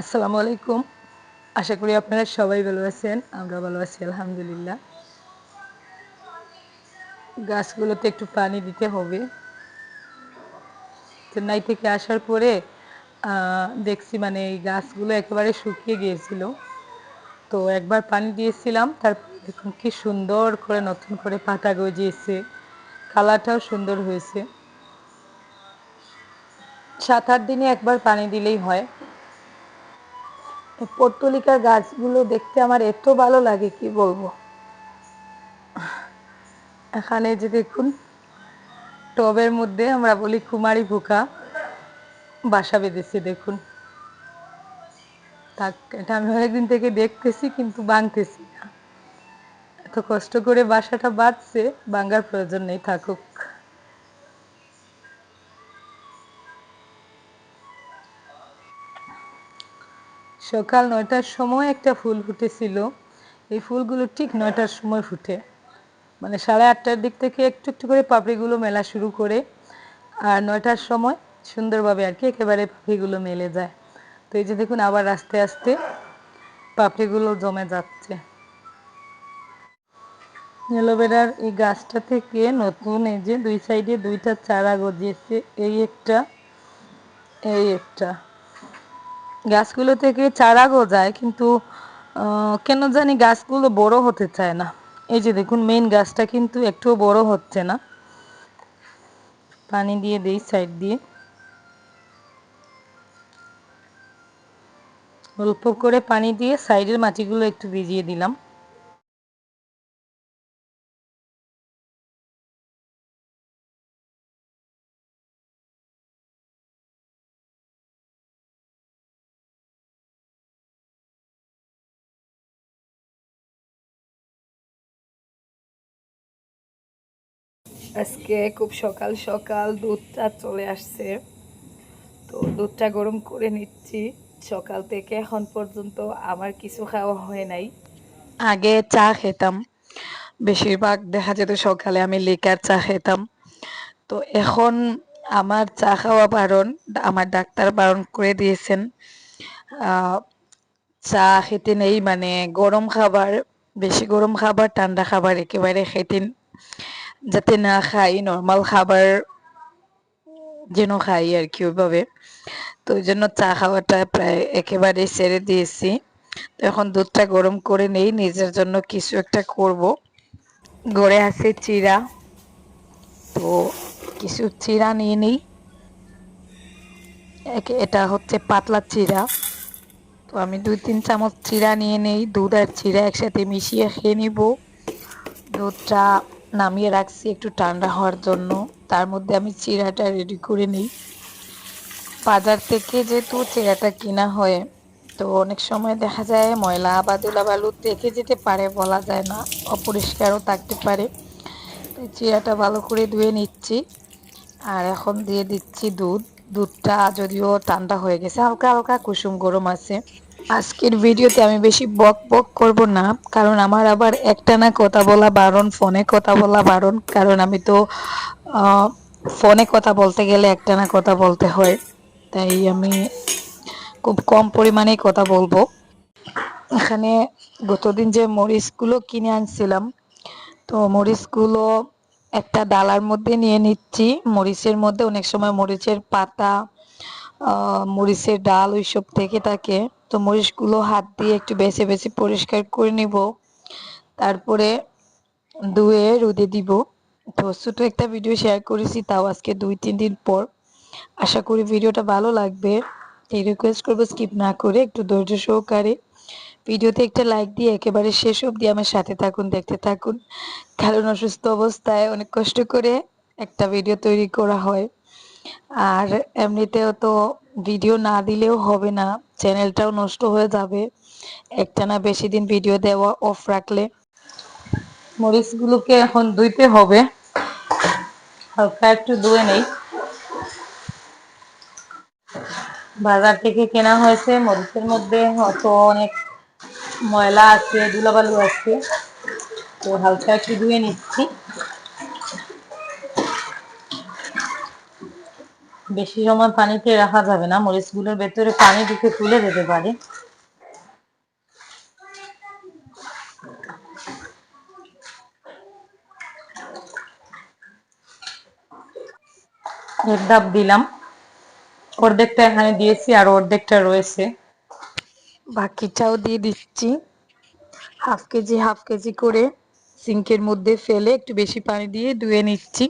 আসসালামু আলাইকুম। আশা করি আপনারা সবাই ভালো আছেন, আমরা ভালো আছি, আলহামদুলিল্লাহ। গাছগুলোতে একটু পানি দিতে হবে। চেন্নাই থেকে আসার পরে দেখছি মানে এই গাছগুলো একেবারে শুকিয়ে গিয়েছিল। তো একবার পানি দিয়েছিলাম তারপর দেখুন কি সুন্দর করে নতুন করে পাতা গজিয়েছে, কালারটাও সুন্দর হয়েছে। সাত আট দিনে একবার পানি দিলেই হয়। পর্তলিকার গাছগুলো দেখতে আমার এত ভালো লাগে, কি বলব? এখানে যে দেখুন, টবের মধ্যে আমরা বলি কুমারী পোকা বাসা বেঁধেছে, দেখুন। থাক এটা আমি অনেকদিন থেকে দেখতেছি, কিন্তু বাংতেছি না। এত কষ্ট করে বাসাটা বাঁধছে বাঙ্গার প্রয়োজন নেই, থাকুক। সকাল নয়টার সময় একটা ফুল ফুটেছিল। এই ফুলগুলো ঠিক নয়টার সময় ফুটে। মানে সাড়ে আটটার দিক থেকে একটু একটু করে পাপড়িগুলো মেলা শুরু করে আর নয়টার সময় সুন্দরভাবে আর কি একেবারে পাপড়িগুলো মেলে যায়। তো এই যে দেখুন, আবার আস্তে আস্তে পাপড়িগুলো জমে যাচ্ছে। অ্যালোভেরার এই গাছটা থেকে নতুন এই যে দুই সাইডে দুইটা চারা গজিয়েছে। এই একটা এই একটা। গাছগুলো থেকে চারা গজায় কিন্তু কেন জানি গাছগুলো বড় হতে চায় না। এই যে দেখুন মেইন গাছটা কিন্তু একটুও বড় হচ্ছে না। পানি দিয়ে দেই সাইড দিয়ে। অল্প করে পানি দিয়ে সাইডের মাটিগুলো একটু ভিজিয়ে দিলাম। আজকে খুব সকাল সকাল দুধটা চলে আসছে। তো দুধটা গরম করে নিচ্ছি। সকাল থেকে এখন পর্যন্ত আমার কিছু খাওয়া হয় নাই। আগে চা খেতাম। বেশিরভাগ দেখা যেত সকালে আমি লিকার চা খেতাম। তো এখন আমার চা খাওয়া বারণ, আমার ডাক্তার বারণ করে দিয়েছেন। চা খেতে নেই মানে গরম খাবার, বেশি গরম খাবার, ঠান্ডা খাবার একেবারে খেতে যাতে না খাই নর্মাল খাবার যেন খাই আর কি ওইভাবে। তো ওই জন্য চা খাওয়াটা প্রায় একেবারে ছেড়ে দিয়েছি। তো এখন দুধটা গরম করে নেই, নিজের জন্য কিছু একটা করব। গড়ে আছে চিরা তো কিছু চিরা নিয়ে নিই। এটা হচ্ছে পাতলা চিরা তো আমি দুই তিন চামচ চিরা নিয়ে নেই। দুধ আর চিরা একসাথে মিশিয়ে খেয়ে নিব। দুধটা নামিয়ে রাখছি একটু ঠান্ডা হওয়ার জন্য। তার মধ্যে আমি চিরাটা রেডি করে নিই। বাজার থেকে যেহেতু চিরাটা কিনা হয়, তো অনেক সময় দেখা যায় ময়লা বা বালু দেখে যেতে পারে বলা যায় না, অপরিষ্কারও থাকতে পারে। তো চিরাটা ভালো করে ধুয়ে নিচ্ছি। আর এখন দিয়ে দিচ্ছি দুধ। দুধটা যদিও ঠান্ডা হয়ে গেছে, হালকা হালকা কুসুম গরম আছে। আজকের ভিডিওতে আমি বেশি বক বক করব না, কারণ আমার আবার একটানা কথা বলা বারণ, ফোনে কথা বলা বারণ, কারণ আমি তো ফোনে কথা বলতে গেলে একটানা কথা বলতে হয়, তাই আমি খুব কম পরিমাণে কথা বলব। এখানে গতদিন যে মরিচগুলো কিনে আনছিলাম, তো মরিচগুলো একটা ডালার মধ্যে নিয়ে নিচ্ছি, মরিচের মধ্যে অনেক সময় মরিচের পাতা মরিচের ডাল ওইসব থেকে থাকে। তো মরিচগুলো হাত দিয়ে একটু বেছে বেছে পরিষ্কার করে নিব। তারপরে ধুয়ে রোদে দিব। তো ছোটো একটা ভিডিও শেয়ার করেছি, তাও আজকে দুই, তিন দিন পর। আশা করি ভিডিওটা ভালো লাগবে। এই রিকোয়েস্ট করব স্কিপ না করে, একটু ধৈর্য সহকারে। ভিডিওতে একটা লাইক দিয়ে একেবারে শেষ অবধি আমার সাথে থাকুন, দেখতে থাকুন। কারণ অসুস্থ অবস্থায় অনেক কষ্ট করে একটা ভিডিও তৈরি করা হয়। আর এমনিতেও তো ভিডিও না দিলেও হবে না চ্যানেলটাও নষ্ট হয়ে যাবে। একটানা বেশি দিন ভিডিও দেওয়া অফ রাখলে মরিচগুলোকে এখন ধুইতে হবে। হালকা একটু ধুয়ে নেই। বাজার থেকে কেনা হয়েছে, মরিচের মধ্যে হয়তো অনেক ময়লা আছে ধুলাবালু আছে। তো হালকা একটু ধুয়ে নিচ্ছি। বেশি সময় পানিতে রাখা যাবে না মরিচগুলোর ভেতরে পানি ঢুকে তুলে দিতে পারে। এক ডাব দিলাম। অর্ধেকটা এখানে দিয়েছি আর অর্ধেকটা রয়েছে। বাকিটাও দিয়ে দিচ্ছি। হাফ কেজি হাফ কেজি করে সিঙ্কের মধ্যে ফেলে একটু বেশি পানি দিয়ে ধুয়ে নিচ্ছি।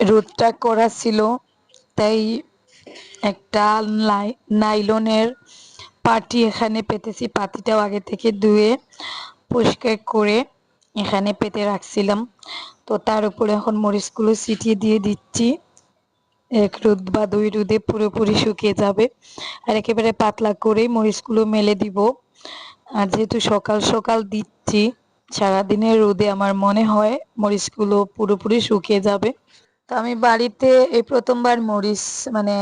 রোদটা করা ছিল, তাই একটা নাইলনের পাটি এখানে পেতেছি, পাতিটাও আগে থেকে ধুয়ে পরিষ্কার করে এখানে পেতে রাখছিলাম। তো তার উপরে এখন মরিচগুলো ছিটিয়ে দিয়ে দিচ্ছি। এক রোদ বা দুই রোদে পুরোপুরি শুকিয়ে যাবে। আর একেবারে পাতলা করেই মরিচগুলো মেলে দিব। আর যেহেতু সকাল সকাল দিচ্ছি, সারাদিনের রোদে আমার মনে হয় মরিচগুলো পুরোপুরি শুকিয়ে যাবে। তো আমি বাড়িতে এই প্রথমবার মরিচ মানে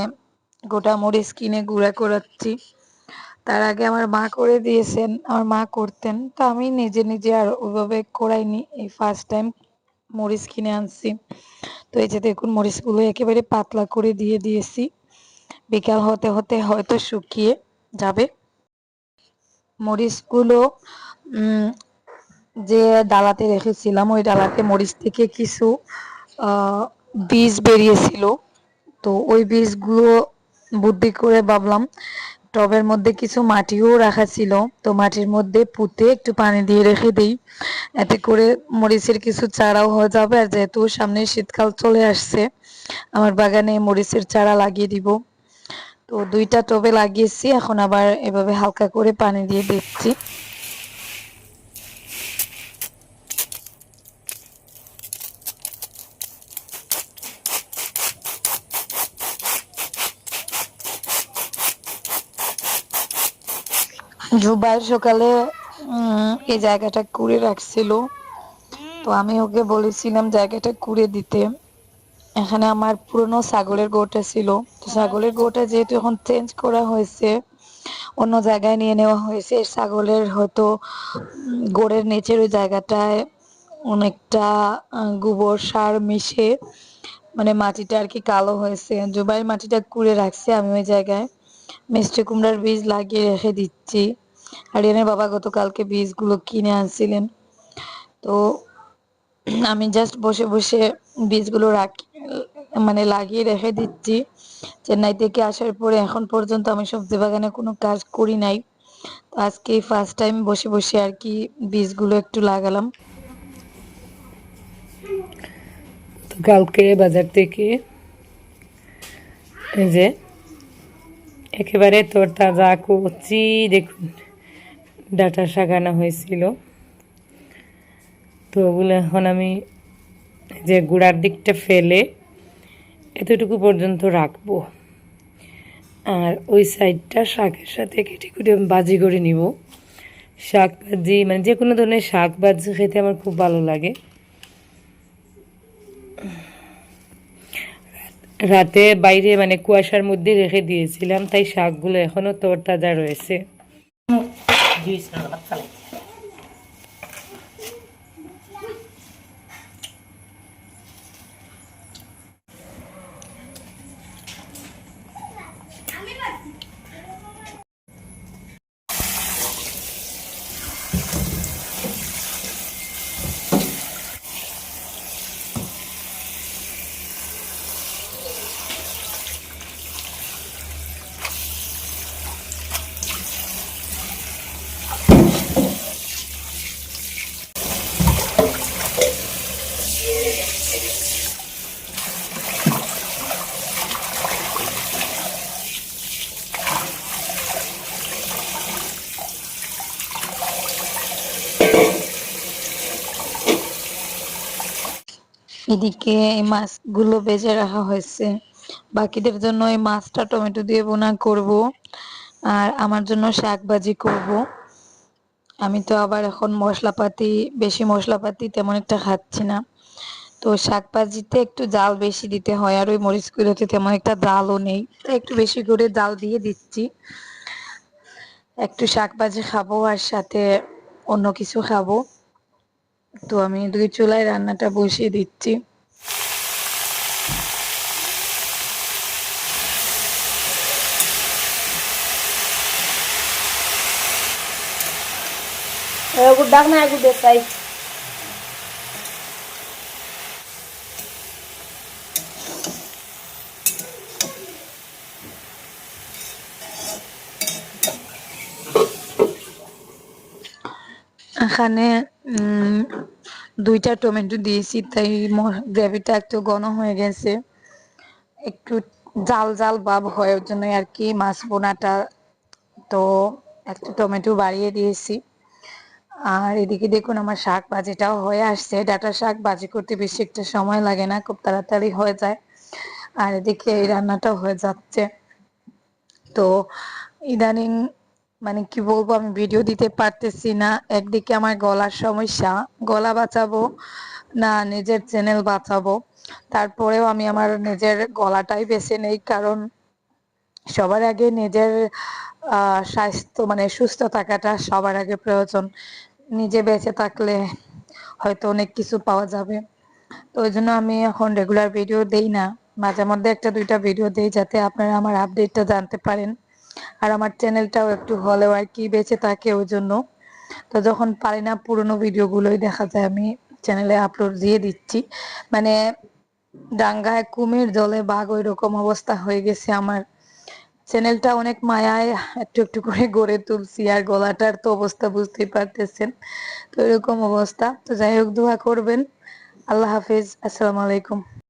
গোটা মরিচ কিনে গুঁড়া করাচ্ছি। তার আগে আমার মা করে দিয়েছেন, আমার মা করতেন। তো আমি নিজে নিজে আর ওইভাবে করাইনি, এই ফার্স্ট টাইম মরিচ কিনে আনছি। তো এই যে দেখুন, মরিচগুলো একেবারে পাতলা করে দিয়ে দিয়েছি। বিকাল হতে হতে হয়তো শুকিয়ে যাবে। মরিচগুলো যে ডালাতে রেখেছিলাম, ওই ডালাতে মরিচ থেকে কিছু বীজ বেরিয়েছিল। তো ওই বীজগুলো বুদ্ধি করে ভাবলাম, টবের মধ্যে কিছু মাটিও রাখা ছিল। তো মাটির মধ্যে পুঁতে একটু পানি দিয়ে রেখে দিই। এতে করে মরিচের কিছু চারাও হয়ে যাবে। আর যেহেতু সামনে শীতকাল চলে আসছে, আমার বাগানে মরিচের চারা লাগিয়ে দিব। তো দুইটা টবে লাগিয়েছি, এখন আবার এভাবে হালকা করে পানি দিয়ে দিচ্ছি। জুবাইর সকালে এই জায়গাটা কুড়ে রাখছিল। তো আমি ওকে বলেছিলাম জায়গাটা কুড়ে দিতে। এখানে আমার পুরনো ছাগলের গোটা ছিল। তো ছাগলের গোটা যেহেতু এখন চেঞ্জ করা হয়েছে, অন্য জায়গায় নিয়ে নেওয়া হয়েছে, ছাগলের হয়তো গোড়ের নিচের ওই জায়গাটায় অনেকটা গোবর সার মিশে মানে মাটিটা আর কি কালো হয়েছে। জুবাইয়ের মাটিটা কুড়ে রাখছে, আমি ওই জায়গায় মিষ্টি কুমড়ার বীজ লাগিয়ে রেখে দিচ্ছি। আরিয়ানের বাবা গতকালকে বীজগুলো কিনে আনছিলেন। তো আমি জাস্ট বসে বসে বীজগুলো রাখি মানে লাগিয়ে রেখে দিচ্ছি। চেন্নাই থেকে আসার পরে এখন পর্যন্ত আমি সবজি বাগানে কোনো কাজ করি নাই। তো আজকে ফার্স্ট টাইম বসে বসে আর কি বীজগুলো একটু লাগালাম। কালকে বাজার থেকে এই যে একেবারে তোর তাজা কচি দেখুন। ডাটা শাকানো হয়েছিল। তো ওগুলো এখন আমি যে গুড়ার দিকটা ফেলে এতটুকু পর্যন্ত রাখব। আর ওই সাইডটা শাকের সাথে কেটে কুটে বাজি করে নিব। শাক ভাজি মানে যে কোনো ধরনের শাক ভাজি খেতে আমার খুব ভালো লাগে। রাতে বাইরে মানে কুয়াশার মধ্যে রেখে দিয়েছিলাম, তাই শাকগুলো এখনও তরতাজা রয়েছে। जीवित रहना फलें এদিকে এই মাছগুলো বেজে রাখা হয়েছে। বাকিদের জন্য এই মাছটা টমেটো দিয়ে বোনা করব। আর আমার জন্য শাক ভাজি করব। আমি তো আবার এখন মশলাপাতি, বেশি মশলাপাতি তেমন একটা খাচ্ছি না। তো শাক ভাজিতে একটু জাল বেশি দিতে হয় আর ওই মরিচগুলোতে তেমন একটা জালও নেই। একটু বেশি করে জাল দিয়ে দিচ্ছি। একটু শাক ভাজি খাব আর সাথে অন্য কিছু খাব। তো আমি দুই চুলায় রান্নাটা বসিয়ে দিচ্ছি। ডাক একটু দেখাই এখানে দুইটা টমেটো দিয়েছি, তাই গ্রেভিটা একটু ঘন হয়ে গেছে। একটু জাল জাল ভাব হয়, ওর জন্য আর কি মাছ বোনাটা। তো একটু টমেটো বাড়িয়ে দিয়েছি। আর এদিকে দেখুন আমার শাক ভাজিটাও হয়ে আসছে। ডাটা শাক ভাজি করতে বেশি একটা সময় লাগে না, খুব তাড়াতাড়ি হয়ে যায়। আর এদিকে এই রান্নাটাও হয়ে যাচ্ছে। তো ইদানিং মানে কি বলব, আমি ভিডিও দিতে পারতেছি না। একদিকে আমার গলার সমস্যা, গলা বাঁচাবো না, নিজের চ্যানেল বাঁচাবো। তারপরেও আমি আমার নিজের গলাটাই বেছে নেই, কারণ সবার আগে নিজের স্বাস্থ্য মানে সুস্থ থাকাটা সবার আগে প্রয়োজন। নিজে বেঁচে থাকলে হয়তো অনেক কিছু পাওয়া যাবে। তো ওই জন্য আমি এখন রেগুলার ভিডিও দেই না। মাঝে মধ্যে একটা দুইটা ভিডিও দেই, যাতে আপনারা আমার আপডেটটা জানতে পারেন। আর আমার চ্যানেলটাও একটু হলেও আর কি বেঁচে থাকে ওই জন্য। তো যখন পারি না, পুরোনো ভিডিওগুলোই দেখা যায়, আমি চ্যানেলে আপলোড দিয়ে দিচ্ছি। মানে ডাঙ্গায় কুমির জলে বাঘ ওই রকম অবস্থা হয়ে গেছে আমার। চ্যানেলটা অনেক মায়ায় একটু একটু করে গড়ে তুলছি আর গলাটার তো অবস্থা বুঝতেই পারতেছেন। তো এরকম অবস্থা। তো যাই হোক, দোয়া করবেন। আল্লাহ হাফিজ। আসসালামু আলাইকুম।